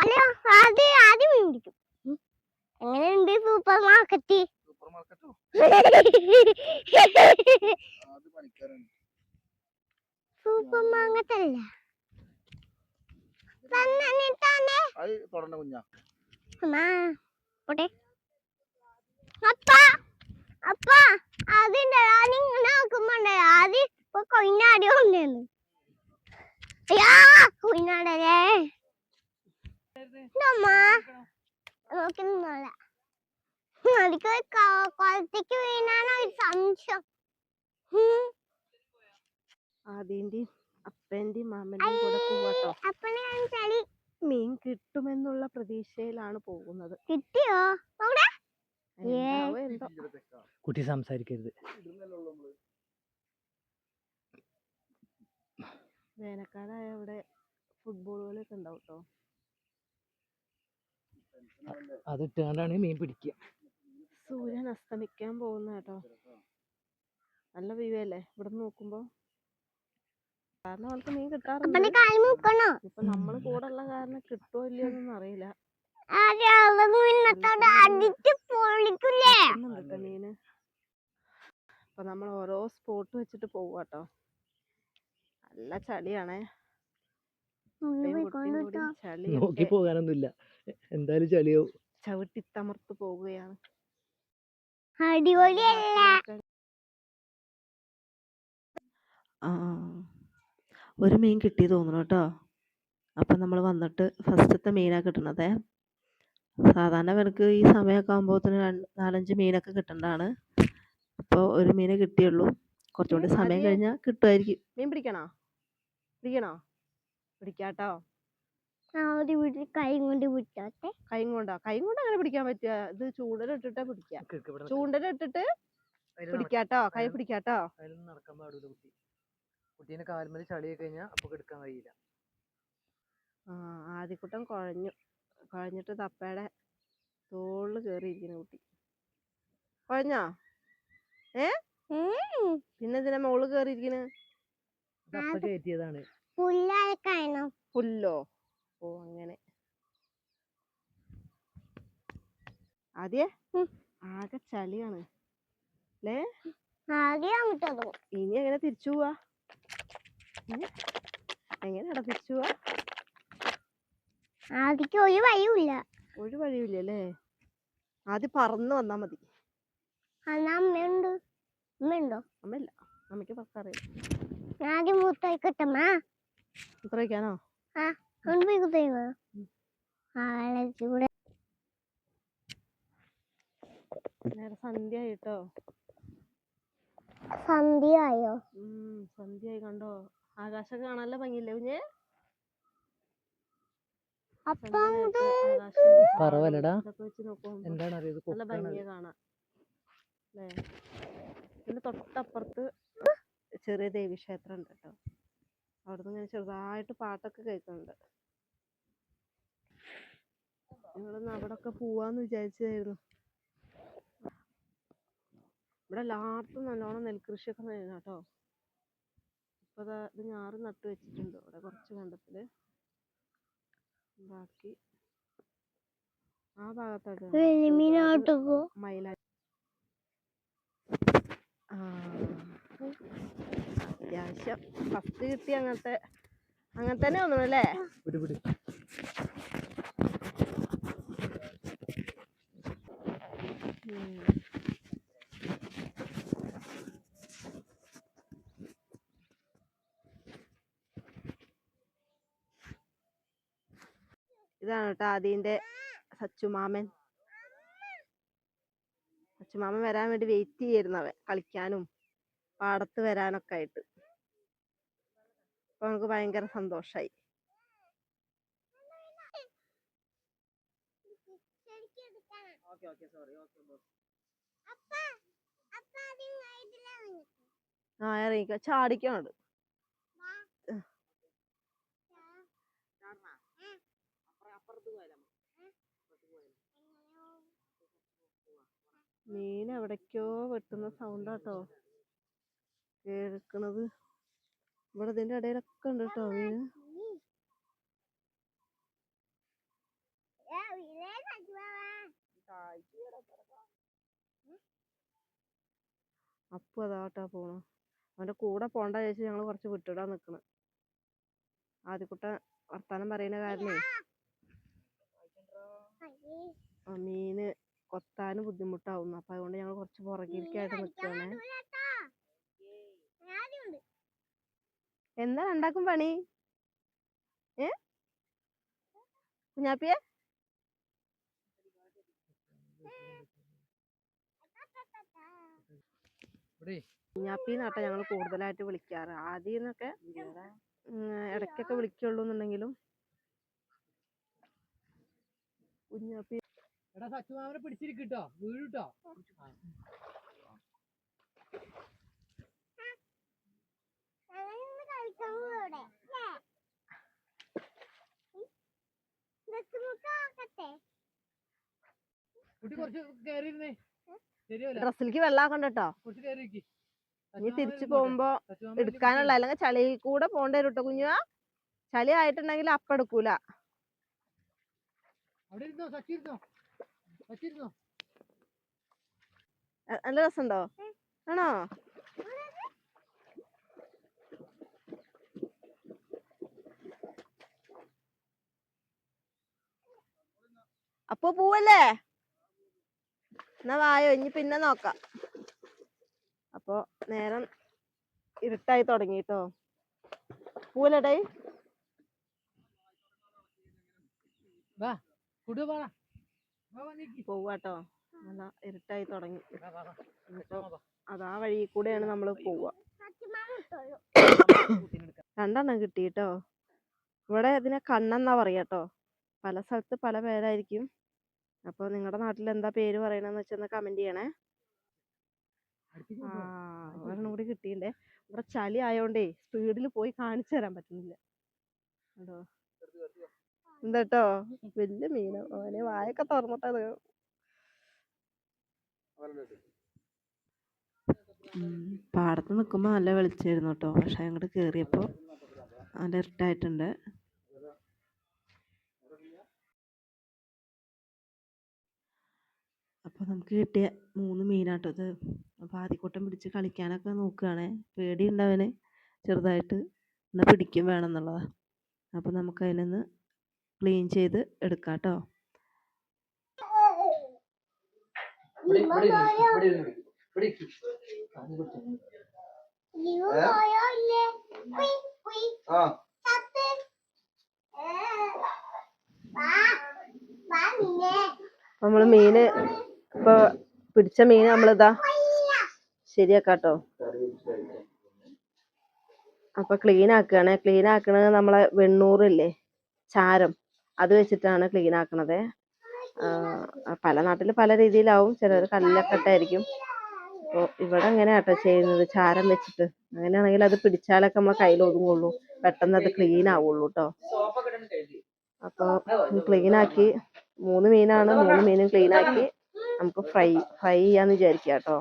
അല്ല അത് ആദ്യം മേടിക്കും. എങ്ങനെയുണ്ട് സൂപ്പർ മാർക്കറ്റ്? സൂപ്പർ മാർക്കറ്റോ? സൂപ്പർ മാർക്കറ്റ് അല്ല കൊയിനാടി അയ്യാ കൊയിനാടല്ലേ? അമ്മ. നോക്കി നിന്നോള അതിക്ക് കുളത്തേക്ക് വീണാണോ ഒരു സംശയം? ഉം. ആദ്യന്റെയും അപ്പന്റെയും മാമന്റെയും കൂടെ പോവാട്ടോ. അപ്പനെ ഞാൻ മീൻ കിട്ടുമെന്നുള്ള പ്രതീക്ഷയിലാണ് പോകുന്നത്. കിട്ടിയോ? കുട്ടി സംസാരിക്കരുത്. വേനൽക്കാലമായ ഇവിടെ ഫുട്ബോൾ കളിയൊക്കെ ഉണ്ടാവും കേട്ടോ അത് ഇട്ടുകൊണ്ടാണ് മീൻ പിടിക്കുക സൂര്യൻ അസ്തമിക്കാൻ പോകുന്ന കേട്ടോ. നല്ല വ്യൂ അല്ലേ? ഇവിടെ നോക്കുമ്പോ. കാരണം അവൾക്ക് മീൻ കിട്ടാറുണ്ട്. അപ്പന്റെ കാൽ മുക്കണോ? ഇപ്പൊ നമ്മൾ കൂടെ ഉള്ള കാരണം കിട്ടുമോ ഇല്ലയോ എന്നൊന്നും അറിയില്ല. മീന്. അപ്പൊ നമ്മൾ ഓരോ സ്പോട്ട് വെച്ചിട്ട് പോവാട്ടോ നല്ല ചളിയാണേ. ചളി നോക്കി പോകാനൊന്നുമില്ല. എന്തായാലും ചളിയാവും. ചവിട്ടി തമർത്ത് പോവുകയാണ്. അടിപൊളിയല്ല. ആ ഒരു മീൻ കിട്ടി തോന്നുന്നു കേട്ടോ. അപ്പം നമ്മൾ വന്നിട്ട് ഫസ്റ്റത്തെ മീനാണ് കിട്ടണത്. സാധാരണ എനിക്ക് ഈ സമയമൊക്കെ ആകുമ്പോഴത്തേന് നാലഞ്ച് മീനൊക്കെ കിട്ടണ്ടാണ് അപ്പോൾ ഒരു മീനെ കിട്ടിയുള്ളൂ. കുറച്ചുകൂടി സമയം കഴിഞ്ഞാൽ കിട്ടുമായിരിക്കും മീൻ പിടിക്കണോ? പിടിക്കണോ? പിടിക്കാട്ടോ. ഒരു വീട്ടിൽ കൈ കൊണ്ട് വിട്ടോട്ടെ കൈ കൊണ്ടോ കൈ കൊണ്ട് അങ്ങനെ പിടിക്കാൻ പറ്റുക ഇത് ചൂണ്ടലിട്ടിട്ടേ പിടിക്കാം. ചൂണ്ടലിട്ടിട്ട് പിടിക്കാട്ടോ? കൈ പിടിക്കാട്ടോ? നടക്കാൻ പാടില്ല കുട്ടി. കുട്ടീനെ കാൽമേൽ ചളിയായി കഴിഞ്ഞാൽ അപ്പൊ എടുക്കാൻ കഴിയില്ല. ആ ആദ്യക്കുട്ടൻ കുഴഞ്ഞു. കുഴഞ്ഞിട്ട് തപ്പയുടെ തോളിൽ കേറിയിരിക്കുന്നു കുട്ടി. കുഴഞ്ഞോ? ഏ? പിന്നെ ഇതിനെ മോൾ കേറിയിരിക്കുന്നു പുല്ലോ. ഓ അങ്ങനെ. ആദ്യേ. ആകെ ചളിയാണ്. അല്ലേ ഇനി എങ്ങനെ തിരിച്ചു പോവാ? എങ്ങനെയാടാ തിരിച്ചു പോവാ? ആദ്യക്ക് ഒരു വഴിയില്ല ഒരു വഴിയില്ലല്ലേ ആദ്യം പറന്ന് വന്നാ മതി. അമ്മയുണ്ട് അമ്മയുണ്ടോ അമ്മയില്ല അമ്മയ്ക്ക് പക്കറിയില്ല ആദ്യം വയ്ക്കാനോ കൊണ്ട് പോയി കുത്തയ്യോ ആളെ ചൂടെ. നേരെ സന്ധ്യ ആയിട്ടോ സന്ധ്യയായി കണ്ടോ? ആകാശമൊക്കെ കാണാനല്ല ഭംഗിയില്ലേ കുഞ്ഞ്? സന്ധ്യ എന്താണ് അറിയത് നല്ല ഭംഗിയാ കാണാൻ. അല്ലേ? പിന്നെ തൊട്ടപ്പുറത്ത് ചെറിയ ദേവീക്ഷേത്രം ഉണ്ട് കേട്ടോ. അവിടുന്ന് ഇങ്ങനെ ചെറുതായിട്ട് പാട്ടൊക്കെ കേൾക്കുന്നുണ്ട്. ഞങ്ങളൊന്ന് അവിടെ ഒക്കെ പോവാന്ന് വിചാരിച്ചതായിരുന്നു. ഇവിടെ എല്ലായിടത്തും നല്ലോണം നെൽകൃഷിയൊക്കെ ഒക്കെ കേട്ടോ. ഇപ്പൊ ദാ ഇത് ഞാറ് നട്ട് വെച്ചിട്ടുണ്ട്. ഇവിടെ കുറച്ച് കണ്ടത്തിൽ. ബാക്കി ആ ഭാഗത്തൊക്കെ വെളിമീനോട്ട് പോ. മയിലാ ആ അത്യാവശ്യം. ഫസ്റ്റ് കിട്ടി അങ്ങനത്തെ അങ്ങനെ തന്നെ തോന്നുന്നു അല്ലേ ഇതാണ് കേട്ടോ ആദ്യന്റെ സച്ചുമാമൻ. സച്ചുമാമൻ വരാൻ വേണ്ടി വെയിറ്റ് അവൻ കളിക്കാനും പാടത്ത് വരാനൊക്കെ ആയിട്ട്. അപ്പൊ നമുക്ക് ഭയങ്കര സന്തോഷായി ആ ഇറങ്ങിക്കോ. ചാടിക്കോണ്ട്. മീൻ എവിടേക്കോ വെട്ടുന്ന സൗണ്ട് കേട്ടോ കേൾക്കണത്. ഇവിടെ ഇതിന്റെ ഇടയിലൊക്കെ ഉണ്ട് കേട്ടോ മീൻ. അപ്പു അതാട്ടാ പോണു. അവന്റെ കൂടെ പോണ്ട ചേച്ചി ഞങ്ങൾ കുറച്ച് വിട്ടിടാൻ നിക്കണ്. ആദ്യക്കുട്ട വർത്താനം പറയുന്ന കാരണേ. മീന് കൊത്താനും ബുദ്ധിമുട്ടാവുന്നു. അപ്പൊ അതുകൊണ്ട് ഞങ്ങൾ കുറച്ച് പുറകിലേക്കായിട്ട് നിൽക്കുകയാണ് എന്താ രണ്ടാക്കും പണി? ഏ? കുഞ്ഞാപ്പിയെ? ഇവിടെ കുഞ്ഞാപ്പി എന്നാട്ടാ ഞങ്ങൾ കൂടുതലായിട്ട് വിളിക്കാറ്. ആദ്യം എന്നൊക്കെ ഇടയ്ക്കൊക്കെ വിളിക്കുള്ളൂ എന്നുണ്ടെങ്കിലും കുഞ്ഞാപ്പി എടാ സച്ചുമാമനെ പിടിച്ചിരിക്കട്ടോ വീഴുട്ടോ. കുട്ടി കുറച്ച് കയറിയിരുന്നേ ഡ്രസ്സിലേക്ക് വെള്ളാക്കണ്ട കേട്ടോ ഇനി തിരിച്ചു പോകുമ്പോ എടുക്കാനുള്ള അല്ലെങ്കിൽ ചളി കൂടെ പോണ്ട വരും കേട്ടോ കുഞ്ഞു ചളി ആയിട്ടുണ്ടെങ്കിൽ അപ്പ എടുക്കൂല. നല്ല രസമുണ്ടോ? ആണോ? അപ്പൊ പോവല്ലേ? എന്നാ വായോ ഇനി പിന്നെ നോക്കാം. അപ്പൊ നേരം ഇരുട്ടായി തുടങ്ങി ട്ടോ. വാ വാ. വാ വാ നീക്കി പോവാട്ടോ നല്ല ഇരുട്ടായി തുടങ്ങി. അതാ വഴി കൂടെയാണ് നമ്മൾ പോവുക. രണ്ടെണ്ണം കിട്ടിട്ടോ ഇവിടെ ഇതിനെ കണ്ണെന്നാ പറയാട്ടോ പല സ്ഥലത്ത് പല പേരായിരിക്കും. അപ്പോൾ നിങ്ങളുടെ നാട്ടിൽ എന്താ പേര് പറയണമെന്ന് വെച്ചാൽ കമന്റ് ചെയ്യണേ. ആ. ഒരെണ്ണം കൂടി കിട്ടിയില്ലേ. ഇവിടെ ചളി ആയോണ്ടേ സ്പീഡിൽ പോയി കാണിച്ചു തരാൻ പറ്റുന്നില്ല. കേട്ടോ എന്താട്ടോ? വലിയ മീനോ. അവനെ വായൊക്കെ തുറന്നിട്ടത് പാടത്ത് നിൽക്കുമ്പോൾ നല്ല വെളിച്ചമായിരുന്നു കേട്ടോ. പക്ഷെ അങ്ങോട്ട് കയറിയപ്പോൾ നല്ല ഇരുട്ടായിട്ടുണ്ട്. അപ്പോൾ നമുക്ക് കിട്ടിയ മൂന്ന് മീനാട്ടോ ഇത്. അപ്പോൾ ആദ്യക്കൂട്ടം പിടിച്ച് കളിക്കാനൊക്കെ നോക്കുകയാണേ പേടിയുണ്ട് അവന് ചെറുതായിട്ട്. എന്നാൽ പിടിക്കും വേണം എന്നുള്ളതാണ് അപ്പോൾ നമുക്ക് അതിനൊന്ന് ക്ലീൻ ചെയ്ത് എടുക്കാം കേട്ടോ പിടി. നമ്മൾ മീന് ഇപ്പോൾ പിടിച്ച മീൻ നമ്മളിതാ ശരിയാക്കാട്ടോ. അപ്പൊ ക്ലീൻ ആക്കുകയാണ്. ക്ലീൻ ആക്കണത് നമ്മളെ വെണ്ണൂറില്ലേ ചാരം. അത് വെച്ചിട്ടാണ് ക്ലീൻ ആക്കണത്. പല നാട്ടിൽ പല രീതിയിലാവും. ചിലർ കല്ലൊക്കെ ഇട്ടായിരിക്കും അപ്പോൾ ഇവിടെ അങ്ങനെ കേട്ടോ ചെയ്യുന്നത്? ചാരം വെച്ചിട്ട്. അങ്ങനെയാണെങ്കിൽ അത് പിടിച്ചാലൊക്കെ നമ്മളെ കയ്യിൽ ഒതുങ്ങുള്ളൂ. പെട്ടെന്ന് അത് ക്ലീൻ ആവുള്ളൂ കേട്ടോ അപ്പോൾ ക്ലീൻ ആക്കി മൂന്ന് മീനാണ്. മൂന്ന് മീനും ക്ലീൻ ആക്കി. നമുക്ക് ഫ്രൈ ഫ്രൈ ചെയ്യാന്ന് വിചാരിക്കാം കേട്ടോ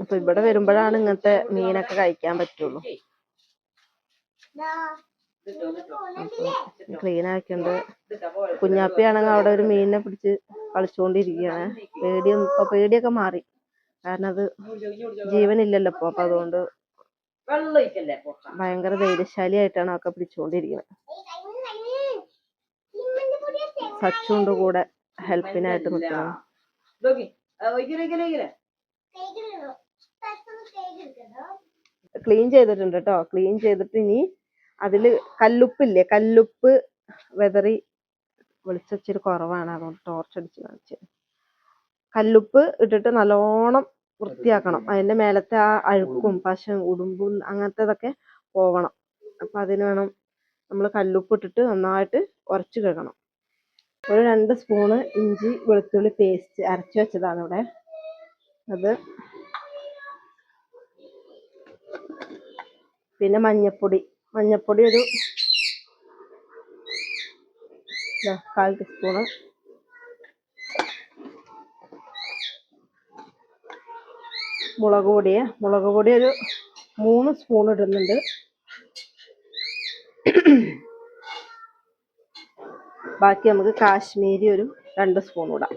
അപ്പൊ ഇവിടെ വരുമ്പോഴാണ് ഇങ്ങനത്തെ മീനൊക്കെ കഴിക്കാൻ പറ്റുള്ളൂ. ക്ലീൻ ആക്കിണ്ട് കുഞ്ഞാപ്പിയാണെങ്കിൽ അവിടെ ഒരു മീനിനെ പിടിച്ച് കളിച്ചുകൊണ്ടിരിക്കുകയാണ് പേടിയും ഇപ്പൊ പേടിയൊക്കെ മാറി. കാരണം അത് ജീവനില്ലല്ലോ ഇപ്പൊ അപ്പൊ അതുകൊണ്ട് ഭയങ്കര ധൈര്യശാലി ആയിട്ടാണ് ഭയങ്കര ധൈര്യശാലിയായിട്ടാണ് ഒക്കെ പിടിച്ചുകൊണ്ടിരിക്കുന്നത് കൈ കൈ ഇമ്മന്റെ പൊടിയത്തെ സച്ചുണ്ട് കൂടെ ഹെൽപ്പിനായിട്ട് നിൽക്കണം. ക്ലീൻ ചെയ്തിട്ടുണ്ട് കേട്ടോ. ക്ലീൻ ചെയ്തിട്ട് ഇനി അതിൽ കല്ലുപ്പില്ലേ കല്ലുപ്പ് വെതറി വെളിച്ചം ഇച്ചിരി കുറവാണ്. അതുകൊണ്ട് ടോർച്ച് അടിച്ച് കാണിച്ചത് കല്ലുപ്പ് ഇട്ടിട്ട് നല്ലോണം വൃത്തിയാക്കണം. അതിന്റെ മേലത്തെ ആ അഴുക്കും പശ ഉടുമ്പും അങ്ങനത്തേതൊക്കെ പോവണം. അപ്പൊ അതിന് വേണം നമ്മൾ കല്ലുപ്പ് ഇട്ടിട്ട് നന്നായിട്ട് ഉരച്ച് കഴുകണം. ഒരു രണ്ട് സ്പൂണ് ഇഞ്ചി വെളുത്തുള്ളി പേസ്റ്റ് അരച്ച് വെച്ചതാണ് ഇവിടെ. അത് പിന്നെ മഞ്ഞപ്പൊടി. മഞ്ഞപ്പൊടി ഒരു കാൽ ടീസ്പൂണ്. മുളക് പൊടി മുളക് പൊടി ഒരു മൂന്ന് സ്പൂൺ ഇടുന്നുണ്ട്. ബാക്കി നമുക്ക് കാശ്മീരി ഒരു രണ്ട് സ്പൂൺ ഇടാം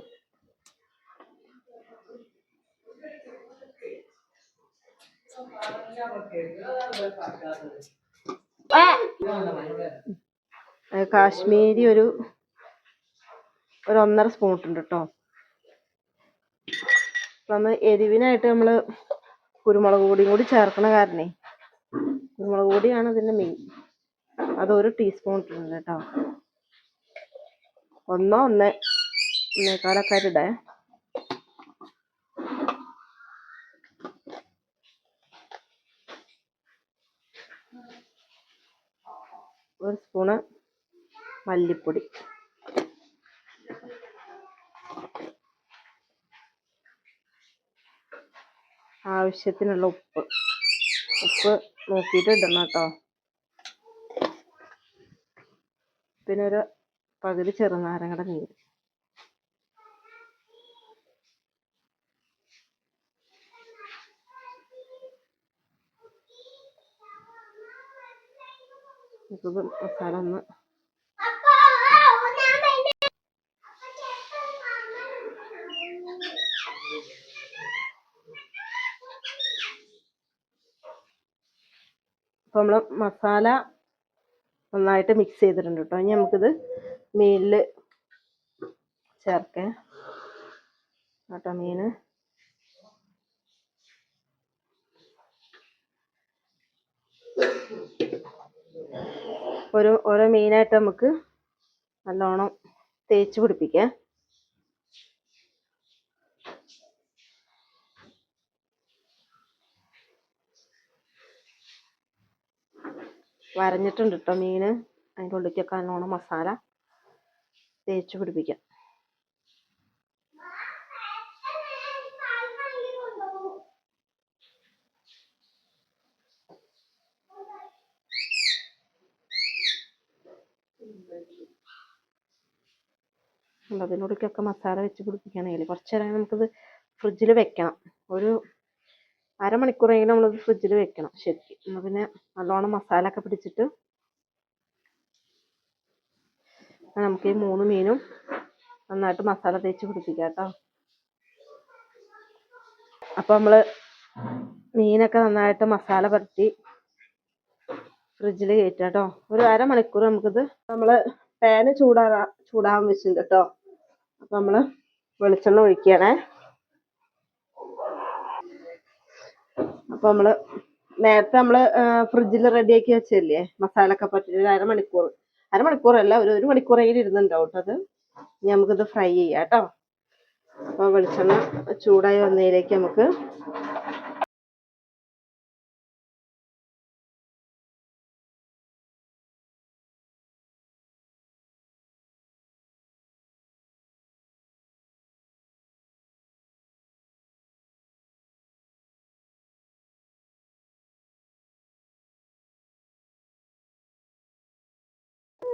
കാശ്മീരി ഒരു ഒരു ഒന്നര സ്പൂൺ ഇട്ടുണ്ട് കേട്ടോ നമ്മൾ എരിവിനായിട്ട് നമ്മൾ കുരുമുളക് പൊടിയും കൂടി ചേർക്കണ കാരണേ കുരുമുളക് പൊടിയാണ് ഇതിന്റെ മെയിൻ അത് ഒരു ടീസ്പൂൺ ഇട്ടിട്ടുണ്ട് കേട്ടോ ഒന്നോ ഒന്നേ ഒന്നേക്കാലൊക്കെ ആയിട്ട് ഇടേ ഒരു സ്പൂണ് മല്ലിപ്പൊടി. ആവശ്യത്തിനുള്ള ഉപ്പ്. ഉപ്പ് നോക്കിയിട്ട് ഇടണം കേട്ടോ. പിന്നെ ഒരു പകുതി ചെറുനാരങ്ങയുടെ നീര്. ഇത് മസാല ഒന്ന് അപ്പൊ നമ്മൾ മസാല നന്നായിട്ട് മിക്സ് ചെയ്തിട്ടുണ്ട് കേട്ടോ ഇനി നമുക്കിത് മീനിൽ ചേർക്കാം. കേട്ടോ മീന്. ഒരു ഓരോ മീനായിട്ട് നമുക്ക് നല്ലോണം തേച്ച് പിടിപ്പിക്കാം. വരഞ്ഞിട്ടുണ്ട് കേട്ടോ മീന്. അതിന്റെ ഉള്ളിലേക്കൊക്കെ നല്ലോണം മസാല. തേച്ച് പിടിപ്പിക്കാം. അതിനോടൊക്കെ മസാല വെച്ച് പിടിപ്പിക്കുകയാണെങ്കിൽ കുറച്ച് നേരം നമുക്കിത് ഫ്രിഡ്ജിൽ വെക്കണം. ഒരു അരമണിക്കൂറെങ്കിലും നമ്മളിത് ഫ്രിഡ്ജിൽ വെക്കണം ശരിക്കും. എന്നാൽ പിന്നെ നല്ലോണം മസാല ഒക്കെ പിടിച്ചിട്ട് ആ നമുക്ക് ഈ മൂന്ന് മീനും നന്നായിട്ട് മസാല തേച്ച് പിടിപ്പിക്കാം കേട്ടോ. അപ്പം നമ്മൾ മീനൊക്കെ നന്നായിട്ട് മസാല പുരട്ടി ഫ്രിഡ്ജിൽ കയറ്റാം കേട്ടോ. ഒരു അരമണിക്കൂർ നമുക്കിത് നമ്മൾ പാന് ചൂടാ ചൂടാകാൻ വെച്ചിട്ടുണ്ട് കേട്ടോ. അപ്പം നമ്മൾ വെളിച്ചെണ്ണ ഒഴിക്കണേ അപ്പം നമ്മൾ നേരത്തെ നമ്മൾ ഫ്രിഡ്ജിൽ റെഡിയാക്കി വെച്ചല്ലേ മസാല ഒക്കെ പറ്റിട്ട് ഒരു അരമണിക്കൂർ അരമണിക്കൂറല്ല ഒരു ഒരു മണിക്കൂറെങ്കിലും ഇരുന്നുണ്ടാവും കേട്ടോ അത്. ഇനി നമുക്കിത് ഫ്രൈ ചെയ്യാം കേട്ടോ. അപ്പൊ വെളിച്ചെണ്ണ ചൂടായി വന്നതിലേക്ക് നമുക്ക്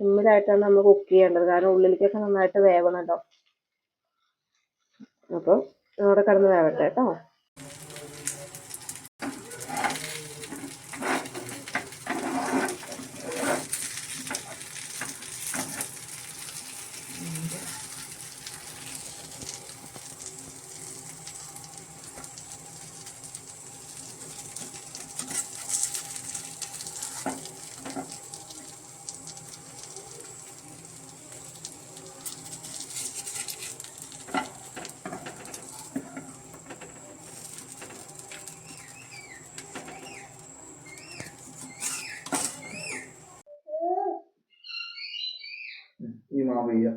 സിമ്മിലായിട്ടാണ് നമ്മൾ കുക്ക് ചെയ്യേണ്ടത്. കാരണം ഉള്ളിലേക്കൊക്കെ നന്നായിട്ട് വേവണല്ലോ. അപ്പം അവിടെ കിടന്ന് വേവട്ടെ കേട്ടോ ഈ മാവ് ചെയ്യാം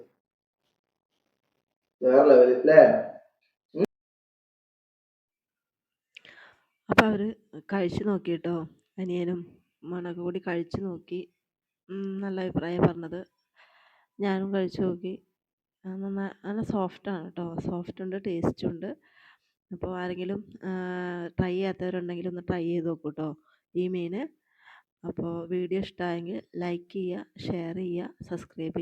വേറെ ലെവൽ അല്ലേ അപ്പോൾ അവർ കഴിച്ചു നോക്കി കേട്ടോ അനിയനും മണൊക്കെ കൂടി കഴിച്ചു നോക്കി. നല്ല അഭിപ്രായം പറഞ്ഞത്. ഞാനും കഴിച്ചു നോക്കി. ആ, നന്നാ നല്ല സോഫ്റ്റാണ് കേട്ടോ സോഫ്റ്റ് ഉണ്ട് ടേസ്റ്റും ഉണ്ട്. അപ്പോൾ ആരെങ്കിലും ട്രൈ ചെയ്യാത്തവരുണ്ടെങ്കിൽ ഒന്ന് ട്രൈ ചെയ്ത് നോക്കൂ കേട്ടോ ഈ മീൻ അപ്പോൾ വീഡിയോ ഇഷ്ടമായെങ്കിൽ ലൈക്ക് ചെയ്യുക ഷെയർ ചെയ്യുക സബ്സ്ക്രൈബ് ചെയ്യുക.